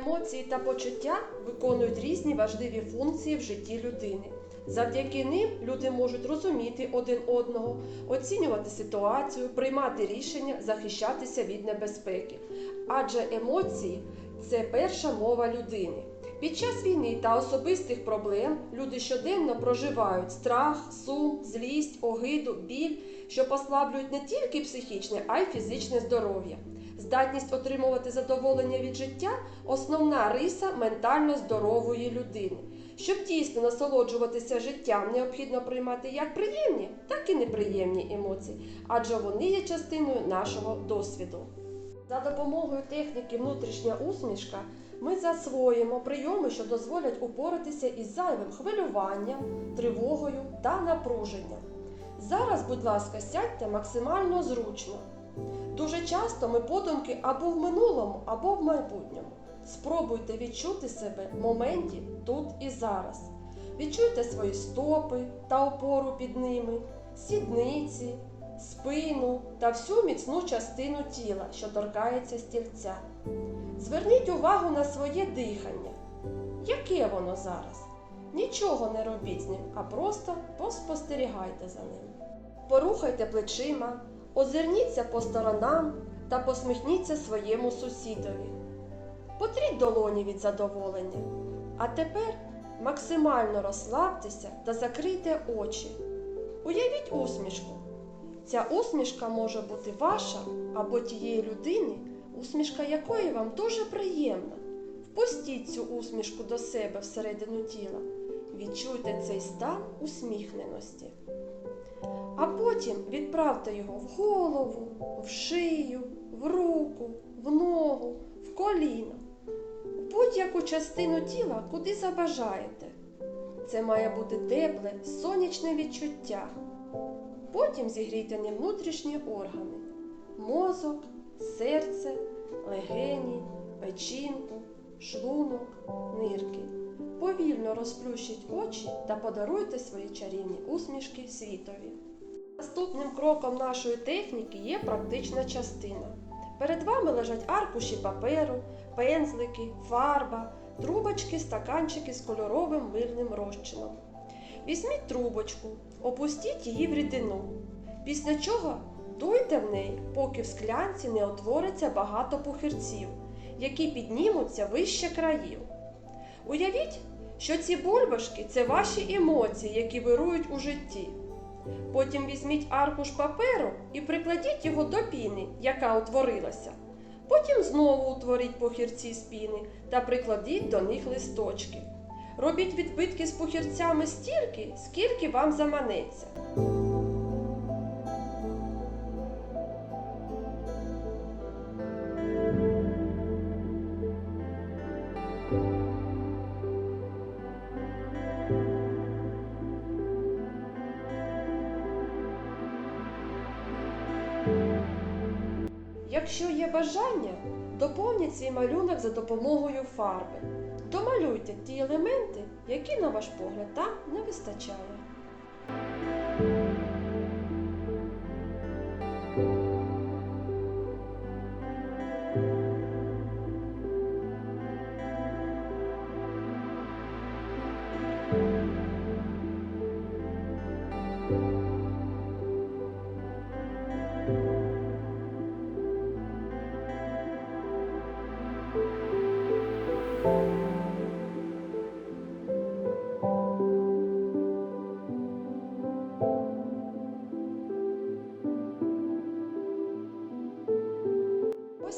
Емоції та почуття виконують різні важливі функції в житті людини. Завдяки ним люди можуть розуміти один одного, оцінювати ситуацію, приймати рішення, захищатися від небезпеки. Адже емоції це перша мова людини. Під час війни та особистих проблем люди щоденно проживають страх, сум, злість, огиду, біль, що послаблюють не тільки психічне, а й фізичне здоров'я. Здатність отримувати задоволення від життя основна риса ментально здорової людини. Щоб дійсно насолоджуватися життям, необхідно приймати як приємні, так і неприємні емоції, адже вони є частиною нашого досвіду. За допомогою техніки внутрішня усмішка ми засвоїмо прийоми, що дозволять упоратися із зайвим хвилюванням, тривогою та напруженням. Зараз, будь ласка, сядьте максимально зручно. Дуже часто ми подумки або в минулому, або в майбутньому. Спробуйте відчути себе в моменті тут і зараз. Відчуйте свої стопи та опору під ними, сідниці, спину та всю міцну частину тіла, що торкається стільця. Зверніть увагу на своє дихання. Яке воно зараз? Нічого не робіть з ним, а просто поспостерігайте за ним. Порухайте плечима, озирніться по сторонам та посміхніться своєму сусідові. Потріть долоні від задоволення. А тепер максимально розслабтеся та закрийте очі. Уявіть усмішку. Ця усмішка може бути ваша або тієї людини, усмішка якої вам дуже приємна. Впустіть цю усмішку до себе всередину тіла. Відчуйте цей стан усміхненості. А потім відправте його в голову, в шию, в руку, в ногу, в коліно, в будь-яку частину тіла, куди забажаєте. Це має бути тепле, сонячне відчуття. Потім зігрійте ним внутрішні органи мозок, серце, легені, печінку, шлунок, нирки. Повільно розплющіть очі та подаруйте свої чарівні усмішки світові. Наступним кроком нашої техніки є практична частина. Перед вами лежать аркуші паперу, пензлики, фарба, трубочки, стаканчики з кольоровим мильним розчином. Візьміть трубочку, опустіть її в рідину, після чого дуйте в неї, поки в склянці не утвориться багато пухирців, які піднімуться вище країв. Уявіть, що ці бульбашки це ваші емоції, які вирують у житті. Потім візьміть аркуш паперу і прикладіть його до піни, яка утворилася. Потім знову утворіть похірці з піни та прикладіть до них листочки. Робіть відбитки з похірцями стільки, скільки вам заманеться. Якщо є бажання, доповніть свій малюнок за допомогою фарби. Домалюйте ті елементи, які, на ваш погляд, там не вистачає.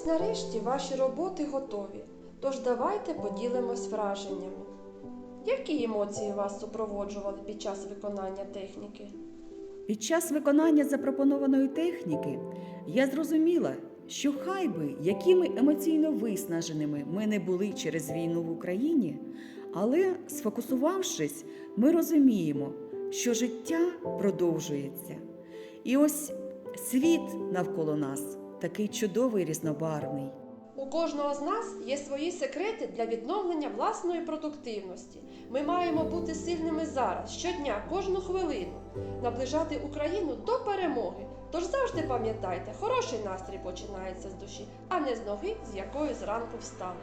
Ось нарешті ваші роботи готові. Тож давайте поділимось враженнями. Які емоції вас супроводжували під час виконання техніки? Під час виконання запропонованої техніки я зрозуміла, що хай би якими емоційно виснаженими ми не були через війну в Україні, але сфокусувавшись, ми розуміємо, що життя продовжується. І ось світ навколо нас такий чудовий різнобарвний. У кожного з нас є свої секрети для відновлення власної продуктивності. Ми маємо бути сильними зараз, щодня, кожну хвилину, наближати Україну до перемоги. Тож завжди пам'ятайте, хороший настрій починається з душі, а не з ноги, з якої зранку встали.